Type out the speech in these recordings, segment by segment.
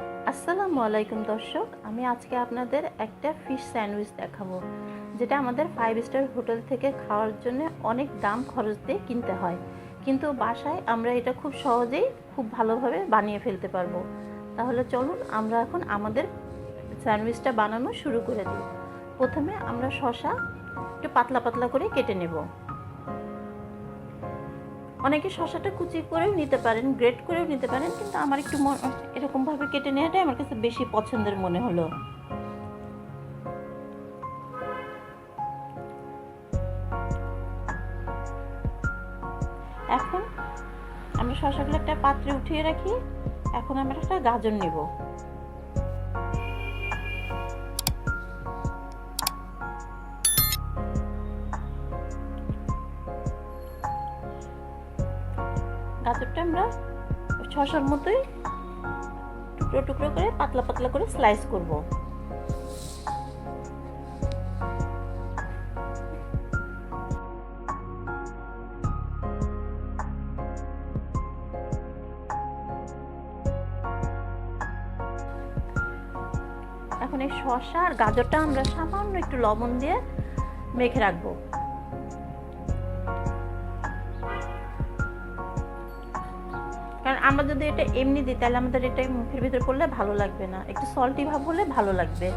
আসসালামু আলাইকুম দর্শক, আমি আজকে আপনাদের একটা ফিশ স্যান্ডউইচ দেখাবো, যেটা আমাদের ফাইভ স্টার হোটেল থেকে খাওয়ার জন্য অনেক দাম খরচ দিয়ে কিনতে হয়। কিন্তু বাসায় আমরা এটা খুব সহজেই খুব ভালোভাবে বানিয়ে ফেলতে পারব। তাহলে চলুন আমরা এখন আমাদের স্যান্ডউইচটা বানানো শুরু করে দিই। প্রথমে আমরা শশা একটু পাতলা পাতলা করে কেটে নেব। অনেকে শশাটা কুচি করেও নিতে পারেন, গ্রেট করেও নিতে পারেন, কিন্তু আমার একটু এরকমভাবে কেটে নেওয়াটাই আমার কাছে বেশি পছন্দের মনে হলো। এখন আমরা শশাগুলো একটা পাত্রে উঠিয়ে রাখি, এখন আমরা একটা গাজর নেব। গাজরটা আমরা শশার মতোই টুকরো টুকরো করে, পাতলা পাতলা করে স্লাইস করব। এখন এই শসা আর গাজরটা আমরা সামান্য একটু লবণ দিয়ে মেখে রাখব। আমরা যদি এটা এমনি দিই, তাহলে আমাদের এটা মুখের ভিতরে পড়লে ভালো লাগবে না। একটু সল্টি ভাব হলে ভালো লাগবে।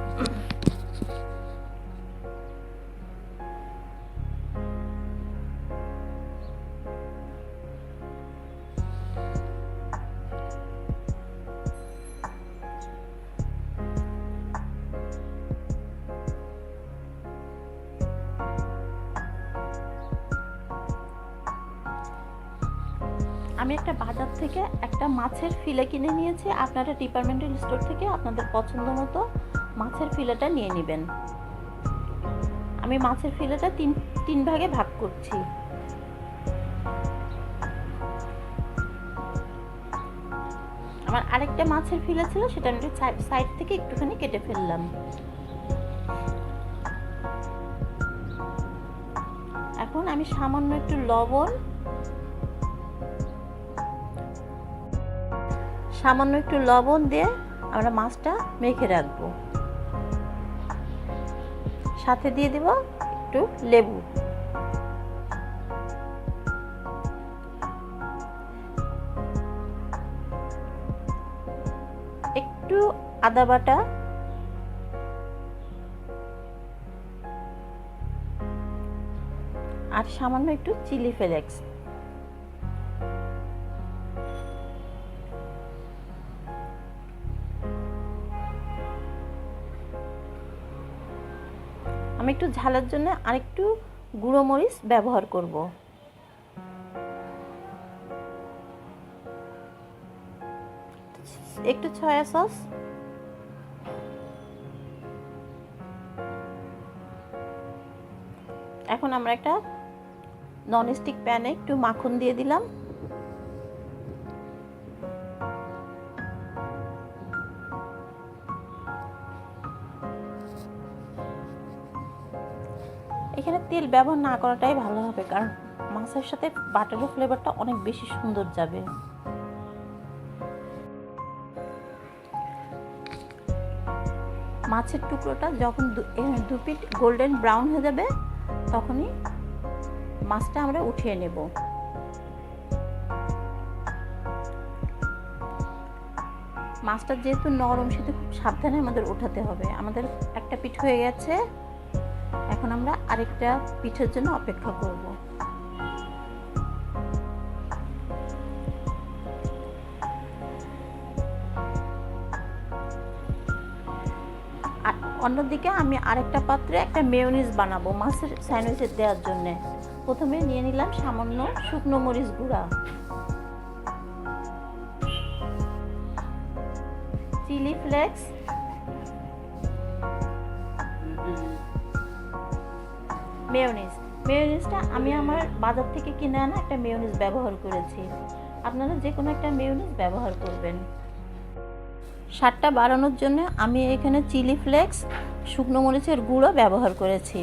আমি একটা বাজার থেকে একটা মাছের ফিলে কিনে নিয়েছি। আপনারা ডিপার্টমেন্টাল স্টোর থেকে আপনাদের পছন্দ মতো মাছের ফিলেটা নিয়ে নেবেন। আমি মাছের ফিলেটা তিন তিন ভাগে ভাগ করছি। আমার আরেকটা মাছের ফিলে ছিল, সেটা আমি সাইড থেকে একটুখানি কেটে ফেললাম। এখন আমি সামান্য একটু লবণ সামান্য একটু লবণ দিয়ে আমরা মাছটা মেখে রাখব। সাথে দিয়ে দেব একটু লেবু। একটু আদা বাটা। আর সামান্য একটু চিলি ফ্লেক্স। আমি একটু ঝালের জন্য আরেকটু গুঁড়ো মরিচ ব্যবহার করব। একটু সয়া সস। এখন আমরা একটা ননস্টিক প্যানে একটু মাখন দিয়ে দিলাম। তেল ব্যবহার না করাটাই ভালো হবে, কারণ মাছের সাথে বাটারের ফ্লেভারটা অনেক বেশি সুন্দর যাবে। মাছের টুকরোটা যখন দু- পিট গোল্ডেন ব্রাউন হয়ে যাবে, তখনই মাছটা আমরা উঠিয়ে নেব। মাছটা যেহেতু নরম, সেহেতু খুব সাবধানে আমাদের উঠাতে হবে। আমাদের একটা পিঠ হয়ে গেছে। এখন আমরা আরেকটা পিঠের জন্য অপেক্ষা করব। অন্যদিকে আমি আরেকটা পাত্রে একটা মেয়োনিজ বানাবো, মাছের স্যান্ডউইচে দেওয়ার জন্য। প্রথমে নিয়ে নিলাম সামান্য শুকনো মরিচ গুঁড়া। চিলি ফ্লেক্স মেয়োনিজ মেয়োনিজটা আমি আমার বাজার থেকে কিনে আনা একটা মেয়োনিজ ব্যবহার করেছি। আপনারা যে কোনো একটা মেয়োনিজ ব্যবহার করবেন। স্বাদটা বাড়ানোর জন্য আমি এখানে চিলি ফ্লেক্স, শুকনো মরিচের গুঁড়ো ব্যবহার করেছি।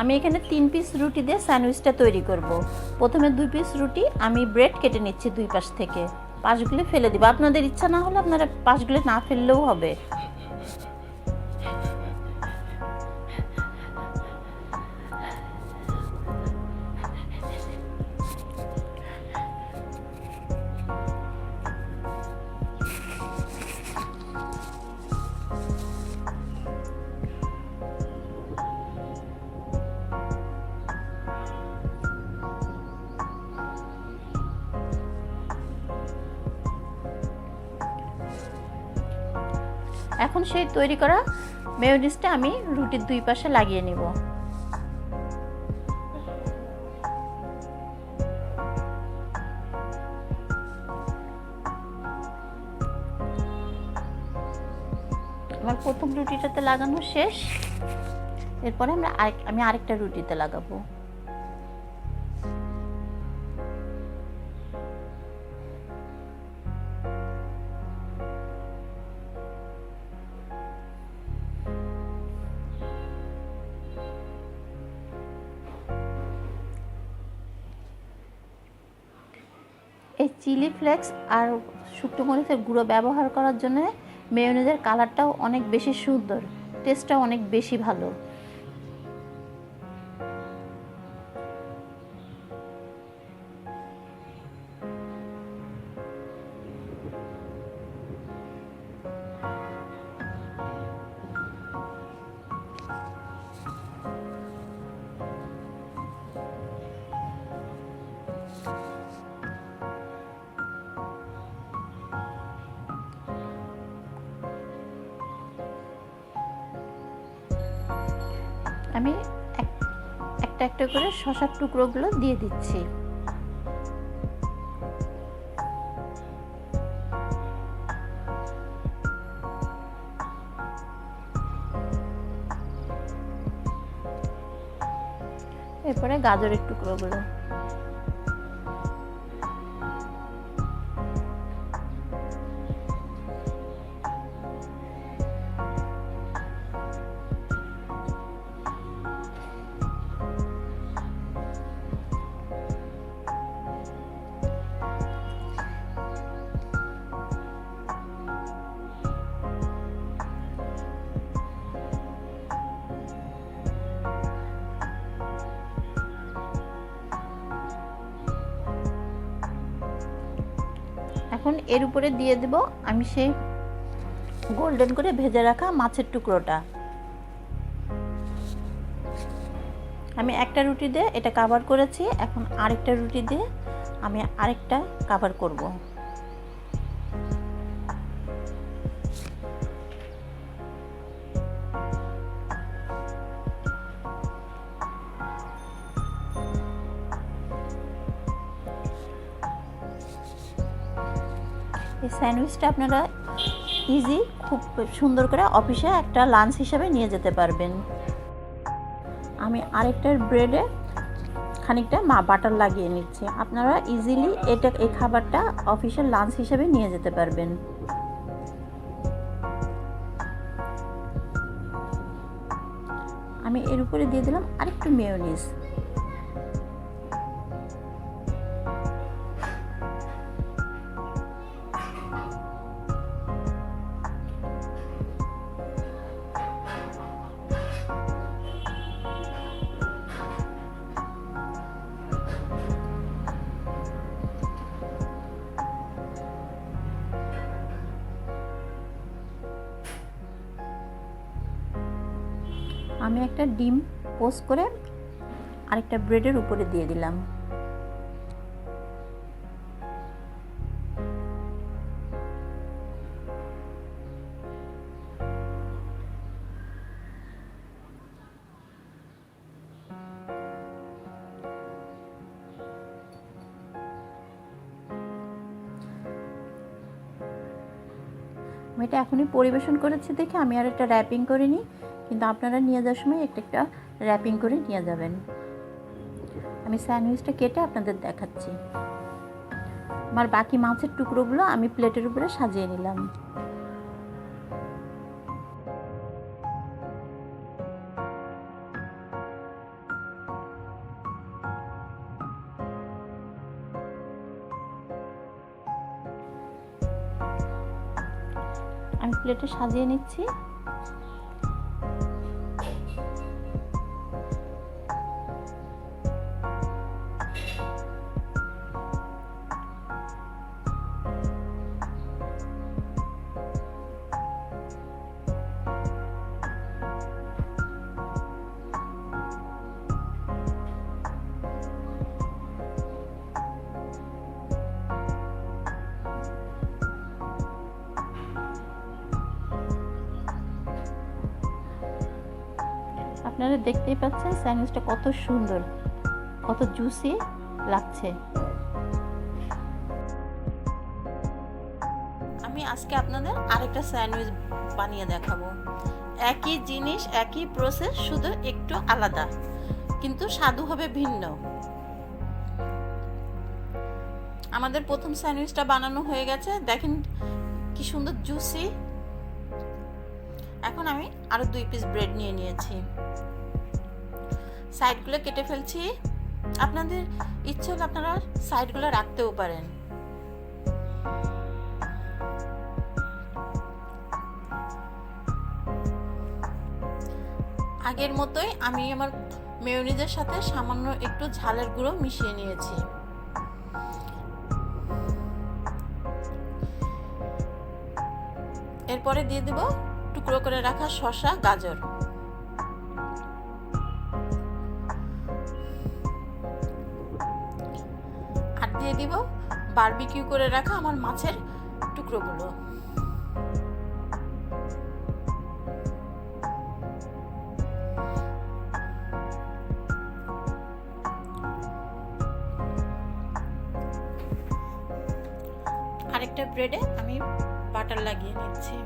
আমি এখানে তিন পিস রুটি দিয়ে স্যান্ডউইচটা তৈরি করব। প্রথমে দুই পিস রুটি আমি ব্রেড কেটে নিচ্ছি দুই পাশ থেকে। পাশগুলি ফেলে দিব। আপনাদের ইচ্ছা না হলে আপনারা পাশগুলি না ফেললেও হবে। এখন সেই তৈরি করা মেয়োনিজটা আমি রুটির দুই পাশে লাগিয়ে নিব। আমার প্রথম রুটিটাতে লাগানো শেষ। এরপরে আমরা আমি আরেকটা রুটিতে লাগাবো। চিলি ফ্লেক্স আর শুকনো মরিচের গুঁড়ো ব্যবহার করার জন্য মেয়নেজের কালারটাও অনেক বেশি সুন্দর টেস্টটাও অনেক বেশি ভালো। আমি এক- একটা একটা করে শশার টুকরোগুলো দিয়ে দিচ্ছি। এরপরে গাজরের টুকরোগুলো। এর উপরে দিয়ে দেব আমি সেই গোল্ডেন করে ভেজে রাখা মাছের টুকরোটা। আমি একটা রুটি দিয়ে এটা কাভার করেছি, এখন আরেকটা রুটি দিয়ে আমি আরেকটা কাভার করব। স্যান্ডউইচটা আপনারা ইজি খুব সুন্দর করে অফিসে একটা লাঞ্চ হিসাবে নিয়ে যেতে পারবেন। আমি আরেকটার ব্রেডে খানিকটা মা বাটার লাগিয়ে নিচ্ছি। আপনারা ইজিলি এটা, এই খাবারটা অফিসের লাঞ্চ হিসাবে নিয়ে যেতে পারবেন। আমি এর উপরে দিয়ে দিলাম আরেকটু মেয়োনিজ আমি একটা ডিম পোস্ট করে আরেকটা ব্রেডের উপরে দিয়ে দিলাম। আমি এটা এখনই পরিবেশন করেছি দেখে আমি আর একটা র্যাপিং করে নিই। কিন্তু আপনারা নিয়ে যাওয়ার সময় একটা একটা র্যাপিং করে নিয়ে যাবেন। আমি স্যান্ডউইচটা কেটে আপনাদের দেখাচ্ছি। আমার বাকি মাছের টুকরোগুলো আমি প্লেটের উপরে সাজিয়ে নিলাম। আমি প্লেটে সাজিয়ে নিচ্ছি। আপনারা দেখতেই পাচ্ছেন স্যান্ডউইচটা কত সুন্দর, কত জুসি লাগছে। আমি আজকে আপনাদের আরেকটা স্যান্ডউইচ বানিয়ে দেখাবো। একই জিনিস, একই প্রসেস শুধু একটু আলাদা, কিন্তু স্বাদু হবে ভিন্ন। আমাদের প্রথম স্যান্ডউইচটা বানানো হয়ে গেছে। দেখেন কি সুন্দর জুসি এখন আমি আরও দুই পিস ব্রেড নিয়ে নিয়েছি। সাইডগুলো কেটে ফেলছি। আপনাদের ইচ্ছে হলে আপনারা সাইডগুলো রাখতেও পারেন। আগের মতোই আমি আমার মেয়নিজের সাথে সামান্য একটু ঝালের গুঁড়ো মিশিয়ে নিয়েছি। এরপরে দিয়ে দেব টুকরো করে রাখা শসা, গাজর। দিয়ে দিব বারবিকিউ করে রাখা আমার মাছের টুকরোগুলো। আরেকটা ব্রেডে আমি বাটার লাগিয়ে নিচ্ছি।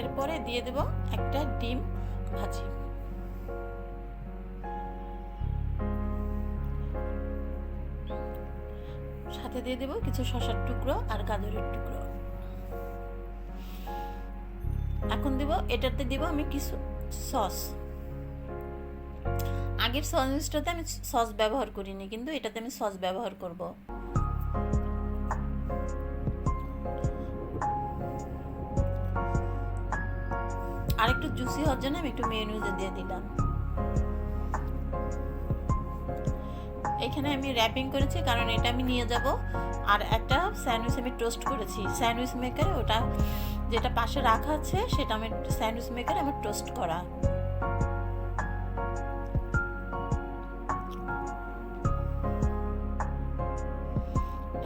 এরপরে দিয়ে দেব একটা ডিম ভাজি। সাথে দিয়ে দেব কিছু শশার টুকরো আর গাজরের টুকরো। এখন দেব, এটাতে দিব আমি কিছু সস। আগের স্যান্ডউইচটাতে আমি সস ব্যবহার করিনি, কিন্তু এটাতে আমি সস ব্যবহার করব। আর একটু জুসি হওয়ার জন্য আমি একটু মেয়নিজে দিয়ে দিলাম। এখানে আমি র্যাপিং করেছি, কারণ এটা আমি নিয়ে যাব। আর একটা স্যান্ডউইচ আমি টোস্ট করেছি। স্যান্ডউইচ মেকারে ওটা যেটা পাশে রাখা আছে, সেটা আমি স্যান্ডউইচ মেকারে আমার টোস্ট করা।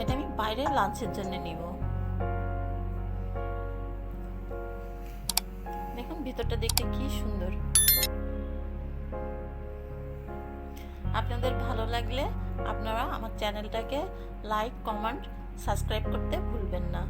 এটা আমি বাইরে লাঞ্চের জন্য নিব। দেখুন ভিতরটা দেখতে কি সুন্দর। আপনাদের ভালো লাগলে আপনারা আমার চ্যানেলটাকে লাইক কমেন্ট সাবস্ক্রাইব করতে ভুলবেন না।